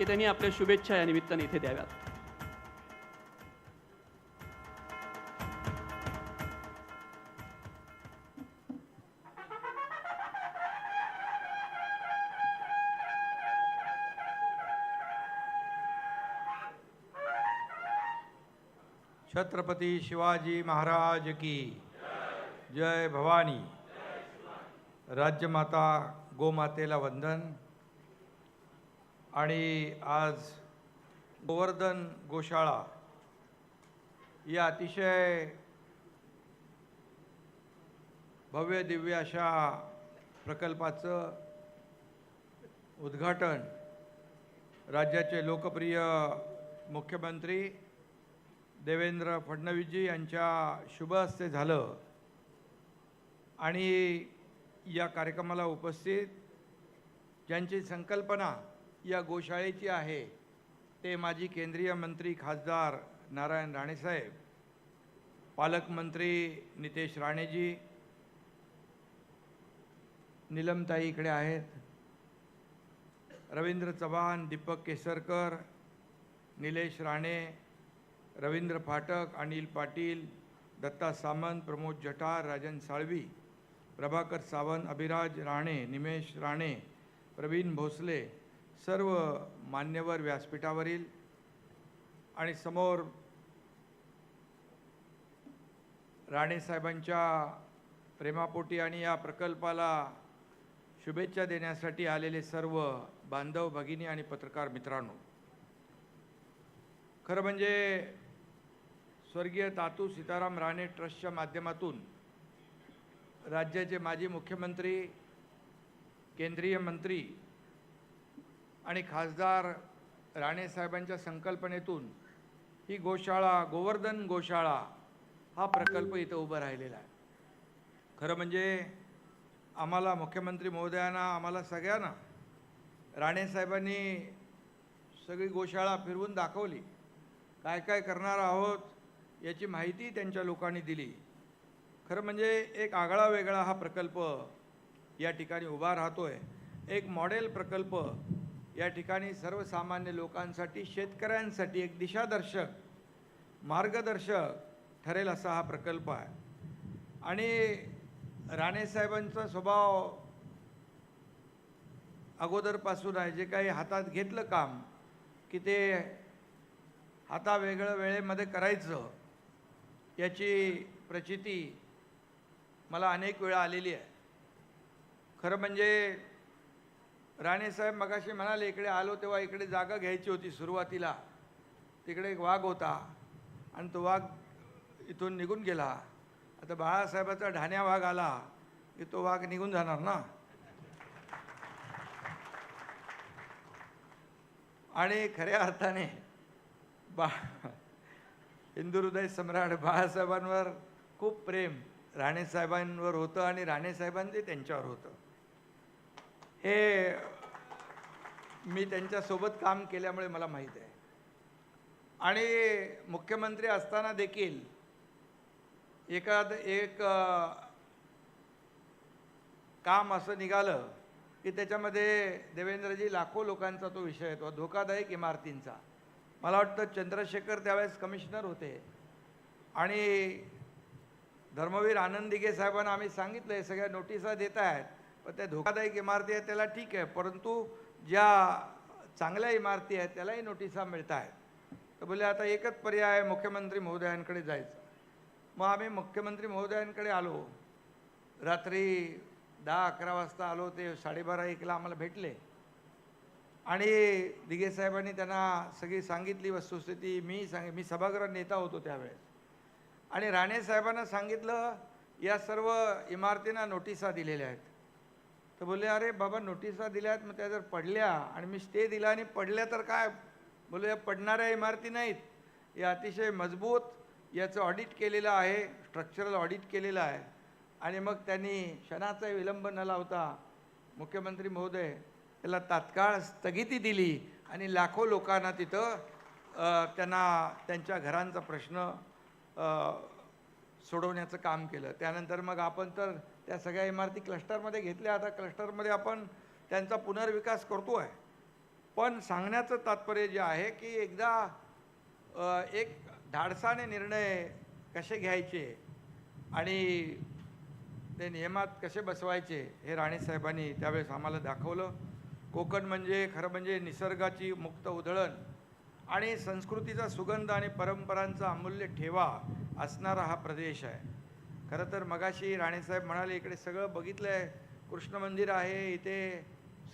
की त्यांनी आपल्या शुभेच्छा या निमित्ताने इथे द्याव्यात. छत्रपती शिवाजी महाराज की जय भवानी. राज्यमाता गोमातेला वंदन. आणि आज गोवर्धन गोशाळा या अतिशय भव्य दिव्य अशा प्रकल्पाचं उद्घाटन राज्याचे लोकप्रिय मुख्यमंत्री देवेंद्र फडणवीसजी यांच्या शुभ हस्ते झालं. आणि या कार्यक्रमाला उपस्थित ज्यांची संकल्पना या गोशाळेची आहे. ते माजी केंद्रीय मंत्री खासदार नारायण राणेसाहेब पालकमंत्री नितेश राणेजी निलमताई इकडे आहेत रवींद्र चव्हाण दीपक केसरकर निलेश राणे रवींद्र फाटक अनिल पाटील दत्ता सामंत प्रमोद जठार राजन साळवी प्रभाकर सावंत अभिराज राणे निमेश राणे प्रवीण भोसले सर्व मान्यवर व्यासपीठावरील आणि समोर राणेसाहेबांच्या प्रेमापोटी आणि या प्रकल्पाला शुभेच्छा देण्यासाठी आलेले सर्व बांधव भगिनी आणि पत्रकार मित्रांनो खरं म्हणजे स्वर्गीय तातू सीताराम राणे ट्रस्टच्या माध्यमातून राज्याचे माजी मुख्यमंत्री केंद्रीय मंत्री आणि खासदार राणेसाहेबांच्या संकल्पनेतून ही गोशाळा गोवर्धन गोशाळा हा प्रकल्प इथं उभा राहिलेला आहे. खरं म्हणजे आम्हाला मुख्यमंत्री महोदयांना आम्हाला सगळ्यांना राणेसाहेबांनी सगळी गोशाळा फिरवून दाखवली. काय काय करणार आहोत याची माहिती त्यांच्या लोकांनी दिली. खरं म्हणजे एक आगळा वेगळा हा प्रकल्प या ठिकाणी उभा राहतो आहे एक मॉडेल प्रकल्प या ठिकाणी सर्वसामान्य लोकांसाठी शेतकऱ्यांसाठी एक दिशादर्शक मार्गदर्शक ठरेल असा हा प्रकल्प आहे. आणि राणेसाहेबांचा स्वभाव अगोदरपासून आहे जे काही हातात घेतलं काम की ते हाता वेगळं वेळेमध्ये करायचं याची प्रचिती मला अनेक वेळा आलेली आहे. खरं म्हणजे राणेसाहेब मगाशी म्हणाले इकडे आलो तेव्हा इकडे जागा घ्यायची होती सुरुवातीला. तिकडे एक वाघ होता आणि तो वाघ इथून निघून गेला. आता बाळासाहेबाचा ढाण्या वाघ आला की तो वाघ निघून जाणार ना? आणि खऱ्या अर्थाने बा हिंदू हृदय सम्राट बाळासाहेबांवर खूप प्रेम राणेसाहेबांवर होतं आणि राणेसाहेबांचे त्यांच्यावर होतं. हे मी त्यांच्यासोबत काम केल्यामुळे मला माहीत आहे. आणि मुख्यमंत्री असताना देखील एखाद एक काम असं निघालं की त्याच्यामध्ये देवेंद्रजी लाखो लोकांचा तो विषय येतो धोकादायक इमारतींचा. मला वाटतं चंद्रशेखर त्यावेळेस कमिशनर होते. आणि धर्मवीर आनंदिगे साहेबांना आम्ही सांगितलं आहे सगळ्या नोटिसा देत आहेत पण त्या धोकादायक इमारती आहेत त्याला ठीक आहे. परंतु ज्या चांगल्या इमारती आहेत त्यालाही नोटिसा मिळत आहेत. तर बोले आता एकच पर्याय आहे मुख्यमंत्री महोदयांकडे जायचं. मग आम्ही मुख्यमंत्री महोदयांकडे आलो. रात्री दहा अकरा वाजता आलो ते साडेबारा एकला आम्हाला भेटले. आणि दिघे साहेबांनी त्यांना सगळी सांगितली वस्तुस्थिती. मी सांग मी सभागृह नेता होतो त्यावेळेस. आणि राणे साहेबांना सांगितलं या सर्व इमारतींना नोटिसा दिलेल्या आहेत. तर बोलले अरे बाबा नोटिसा दिल्या आहेत मग त्या जर पडल्या आणि मी स्टे दिला आणि पडल्या तर काय? बोलले या पडणाऱ्या इमारती नाहीत. या अतिशय मजबूत याचं ऑडिट केलेलं आहे स्ट्रक्चरल ऑडिट केलेलं आहे. आणि मग त्यांनी क्षणाचा विलंब न लावता मुख्यमंत्री महोदय त्याला तात्काळ स्थगिती दिली आणि लाखो लोकांना तिथं त्यांना त्यांच्या घरांचा प्रश्न सोडवण्याचं काम केलं. त्यानंतर मग आपण तर त्या सगळ्या इमारती क्लस्टरमध्ये घेतल्या. आता क्लस्टरमध्ये आपण त्यांचा पुनर्विकास करतो आहे पण सांगण्याचं तात्पर्य जे आहे की एकदा एक धाडसाने निर्णय कसे घ्यायचे आणि ते नियमात कसे बसवायचे हे राणेसाहेबांनी त्यावेळेस आम्हाला दाखवलं. कोकण म्हणजे खरं म्हणजे निसर्गाची मुक्त उधळण आणि संस्कृतीचा सुगंध आणि परंपरांचा अमूल्य ठेवा असणारा हा प्रदेश आहे. खरं तर मगाशी राणेसाहेब म्हणाले इकडे सगळं बघितलं आहे कृष्ण मंदिर आहे इथे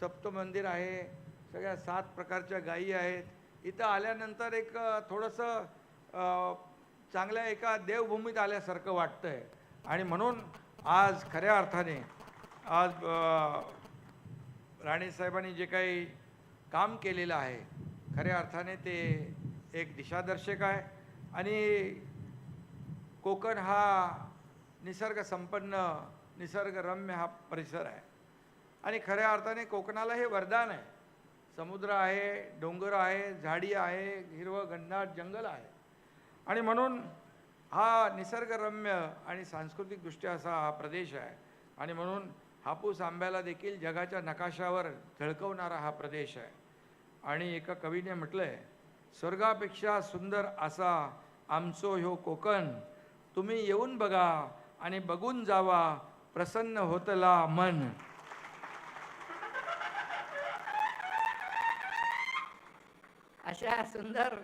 सप्त मंदिर आहे सगळ्या सात प्रकारच्या गायी आहेत. इथं आल्यानंतर एक थोडंसं चांगल्या एका देवभूमीत आल्यासारखं वाटतं आहे आणि म्हणून आज खऱ्या अर्थाने आज राणेसाहेबांनी जे काही काम केलेलं आहे खऱ्या अर्थाने ते एक दिशादर्शक आहे. आणि कोकण हा निसर्ग संपन्न निसर्गरम्य हा परिसर आहे. आणि खऱ्या अर्थाने कोकणाला हे वरदान आहे. समुद्र आहे डोंगर आहे झाडी आहे हिरवं घनदाट जंगल आहे. आणि म्हणून हा निसर्गरम्य आणि सांस्कृतिकदृष्ट्या असा हा प्रदेश आहे. आणि म्हणून हापूस आंब्याला देखील जगाच्या नकाशावर झळकवणारा हा प्रदेश आहे. आणि एका कवीने म्हटलंय स्वर्गापेक्षा सुंदर असा आमचो ह्यो कोकण. तुम्ही येऊन बघा आणि बघून जावा प्रसन्न होतला मन. अशा सुंदर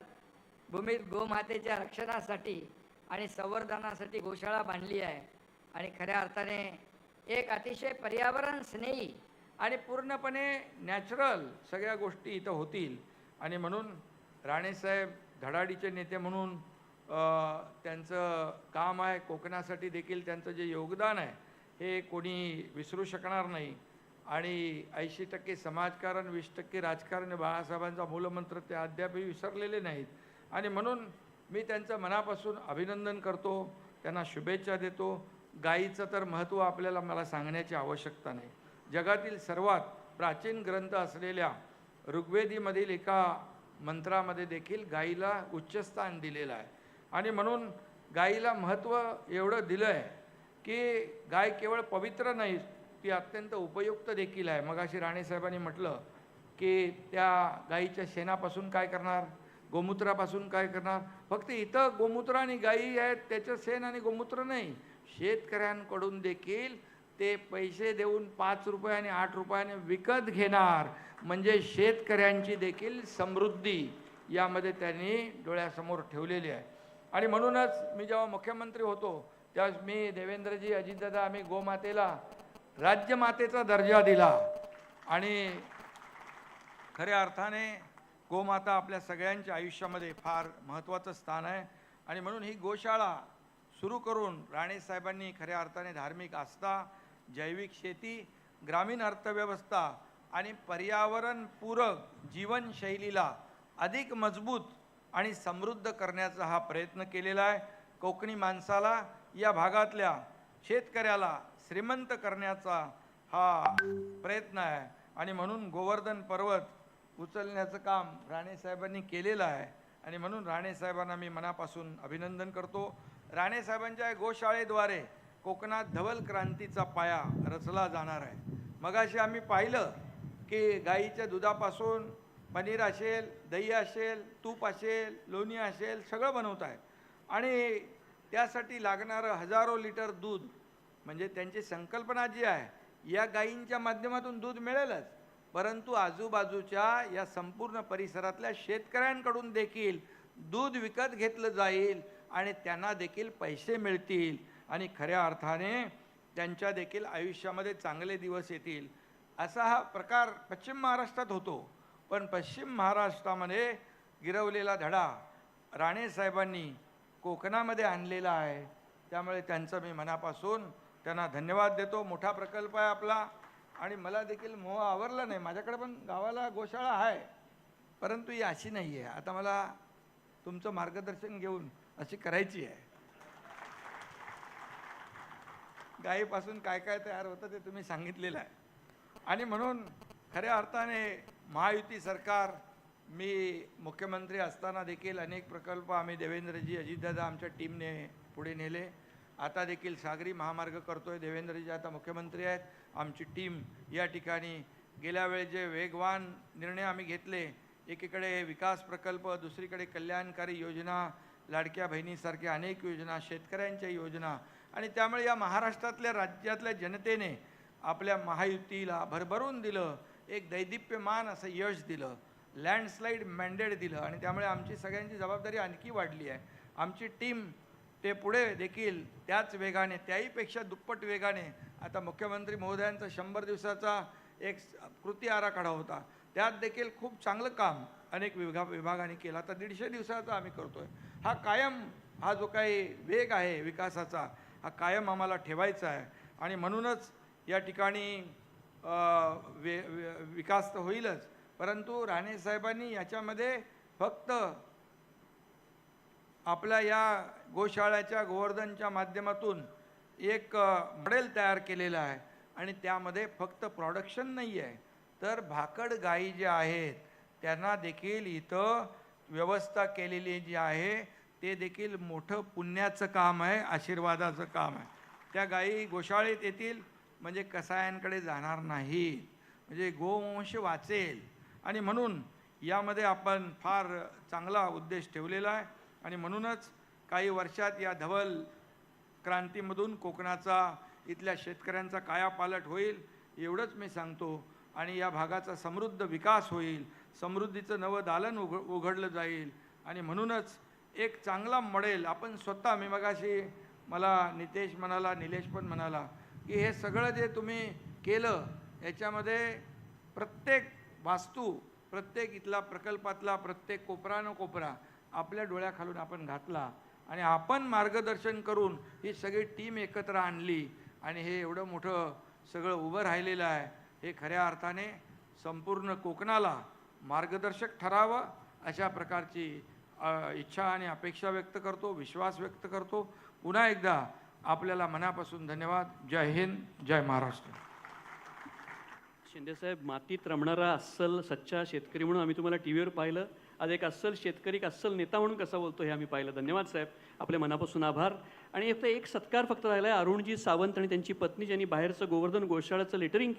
भूमीत गोमातेच्या रक्षणासाठी आणि संवर्धनासाठी गोशाळा बांधली आहे. आणि खऱ्या अर्थाने एक अतिशय पर्यावरण स्नेही आणि पूर्णपणे नॅचरल सगळ्या गोष्टी इथं होतील. आणि म्हणून राणेसाहेब धडाडीचे नेते म्हणून त्यांचं काम आहे कोकणासाठी देखील त्यांचं जे योगदान आहे हे कोणी विसरू शकणार नाही. आणि ऐंशी टक्के समाजकारण वीस टक्के राजकारण बाळासाहेबांचा मूलमंत्र ते अद्यापही विसरलेले नाहीत. आणि म्हणून मी त्यांचं मनापासून अभिनंदन करतो त्यांना शुभेच्छा देतो. गायीचं तर महत्त्व आपल्याला मला सांगण्याची आवश्यकता नाही. जगातील सर्वात प्राचीन ग्रंथ असलेल्या ऋग्वेदीमधील एका मंत्रामध्ये देखील गायीला उच्चस्थान दिलेलं आहे. आणि म्हणून गायीला महत्त्व एवढं दिलं आहे की गाय केवळ पवित्र नाही ती अत्यंत उपयुक्त देखील आहे. मग अशी राणेसाहेबांनी म्हटलं की त्या गायीच्या शेणापासून काय करणार? गोमूत्रापासून काय करणार? फक्त इथं गोमूत्र आणि गायी आहेत त्याचं शेण आणि गोमूत्र नाही. शेतकऱ्यांकडून देखील ते पैसे देऊन पाच रुपये आणि आठ रुपयाने विकत घेणार. म्हणजे शेतकऱ्यांची देखील समृद्धी यामध्ये त्यांनी डोळ्यासमोर ठेवलेली आहे. आणि म्हणूनच मी जेव्हा मुख्यमंत्री होतो त्यावेळेस मी देवेंद्रजी अजितदादा आम्ही गोमातेला राज्यमातेचा दर्जा दिला. आणि खऱ्या अर्थाने गोमाता आपल्या सगळ्यांच्या आयुष्यामध्ये फार महत्त्वाचं स्थान आहे. आणि म्हणून ही गोशाळा सुरू करून राणेसाहेबांनी खऱ्या अर्थाने धार्मिक आस्था जैविक शेती ग्रामीण अर्थव्यवस्था आणि पर्यावरणपूरक जीवनशैलीला अधिक मजबूत आणि समृद्ध करण्याचा हा प्रयत्न केलेला आहे. कोकणी माणसाला या भागातल्या शेतकऱ्याला श्रीमंत करण्याचा हा प्रयत्न आहे. आणि म्हणून गोवर्धन पर्वत उचलण्याचं काम राणेसाहेबांनी केलेलं आहे. आणि म्हणून राणेसाहेबांना मी मनापासून अभिनंदन करतो. राणेसाहेबांच्या गोशाळेद्वारे कोकणात धवल क्रांतीचा पाया रचला जाणार आहे. मगाशी आम्ही पाहिलं की गाईच्या दुधापासून पनीर असेल दही असेल तूप असेल लोणी असेल सगळं बनवत आहे. आणि त्यासाठी लागणारं हजारो लिटर दूध म्हणजे त्यांची संकल्पना जी आहे या गायींच्या माध्यमातून दूध मिळेलच. परंतु आजूबाजूच्या या संपूर्ण परिसरातल्या शेतकऱ्यांकडून देखील दूध विकत घेतलं जाईल आणि त्यांना देखील पैसे मिळतील. आणि खऱ्या अर्थाने त्यांच्या देखील आयुष्यामध्ये चांगले दिवस येतील. असा हा प्रकार पश्चिम महाराष्ट्रात होतो. पण पश्चिम महाराष्ट्रामध्ये गिरवलेला धडा राणेसाहेबांनी कोकणामध्ये आणलेला आहे. त्यामुळे त्यांचं मी मनापासून त्यांना धन्यवाद देतो. मोठा प्रकल्प आहे आपला. आणि मला देखील मोह आवरला नाही. माझ्याकडे पण गावाला गोशाळा आहे. परंतु ही अशी नाही आहे. आता मला तुमचं मार्गदर्शन घेऊन अशी करायची आहे. गायीपासून काय काय तयार होतं ते तुम्ही सांगितलेलं आहे. आणि म्हणून खऱ्या अर्थाने महायुती सरकार मी मुख्यमंत्री असताना देखील अनेक प्रकल्प आम्ही देवेंद्रजी अजितदादा आमच्या टीमने पुढे नेले. आता देखील सागरी महामार्ग करतो आहे देवेंद्रजी आता मुख्यमंत्री आहेत. आमची टीम या ठिकाणी गेल्या वेळी जे वेगवान निर्णय आम्ही घेतले एकीकडे विकास प्रकल्प दुसरीकडे कल्याणकारी योजना लाडक्या बहिणीसारख्या अनेक योजना शेतकऱ्यांच्या योजना आणि त्यामुळे या महाराष्ट्रातल्या राज्यातल्या जनतेने आपल्या महायुतीला भरभरून दिलं. एक दैदिप्यमान असं यश दिलं. लँडस्लाईड मॅन्डेट दिलं. आणि त्यामुळे आमची सगळ्यांची जबाबदारी आणखी वाढली आहे. आमची टीम ते पुढे देखील त्याच वेगाने त्याहीपेक्षा दुप्पट वेगाने आता मुख्यमंत्री महोदयांचा शंभर दिवसाचा एक कृती आराखडा होता. त्यात देखील खूप चांगलं काम अनेक विभाग विभागाने केलं. आता दीडशे दिवसाचा आम्ही करतो आहे हा कायम हा जो काही वेग आहे विकासाचा हा कायम आम्हाला ठेवायचा आहे. आणि म्हणूनच या ठिकाणी वे, विकास तर होईलच. परंतु राणे साहेबांनी याच्यामध्ये फक्त आपल्या या गोशाळ्याच्या गोवर्धनच्या माध्यमातून एक मॉडेल तयार केलेलं आहे. आणि त्यामध्ये फक्त प्रॉडक्शन नाही आहे. तर भाकड गायी ज्या आहेत त्यांना देखील इथं व्यवस्था केलेली जी आहे ते देखील मोठं पुण्याचं काम आहे आशीर्वादाचं काम आहे. त्या गायी गोशाळेत येतील म्हणजे कसायांकडे जाणार नाहीत म्हणजे गोवंश वाचेल. आणि म्हणून यामध्ये आपण फार चांगला उद्देश ठेवलेला आहे. आणि म्हणूनच काही वर्षात या धवल क्रांतीमधून कोकणाचा इथल्या शेतकऱ्यांचा कायापालट होईल एवढंच मी सांगतो. आणि या भागाचा समृद्ध विकास होईल. समृद्धीचं नवं दालन उघ उघडलं जाईल. आणि म्हणूनच एक चांगला मॉडेल आपण स्वतः मी मगाशी मला नितेश म्हणाला निलेश पण म्हणाला की हे सगळं जे तुम्ही केलं याच्यामध्ये प्रत्येक वास्तू प्रत्येक इथला प्रकल्पातला प्रत्येक कोपरा न कोपरा आपल्या डोळ्याखालून आपण घातला आणि आपण मार्गदर्शन करून ही सगळी टीम एकत्र आणली आणि हे एवढं मोठं सगळं उभं राहिलेलं आहे. हे खऱ्या अर्थाने संपूर्ण कोकणाला मार्गदर्शक ठरावं अशा प्रकारची इच्छा आणि अपेक्षा व्यक्त करतो विश्वास व्यक्त करतो. पुन्हा एकदा आपल्याला मनापासून धन्यवाद. जय हिंद जय महाराष्ट्र. शिंदेसाहेब मातीत रमणारा अस्सल सच्चा शेतकरी म्हणून आम्ही तुम्हाला टी व्हीवर पाहिलं. आज एक अस्सल शेतकरी एक अस्सल नेता म्हणून कसा बोलतो हे आम्ही पाहिलं. धन्यवाद साहेब. आपले मनापासून आभार. आणि एक एक सत्कार फक्त राहिला आहे अरुणजी सावंत आणि त्यांची पत्नी ज्यांनी बाहेरचं गोवर्धन गोशाळाचं लेटरिंग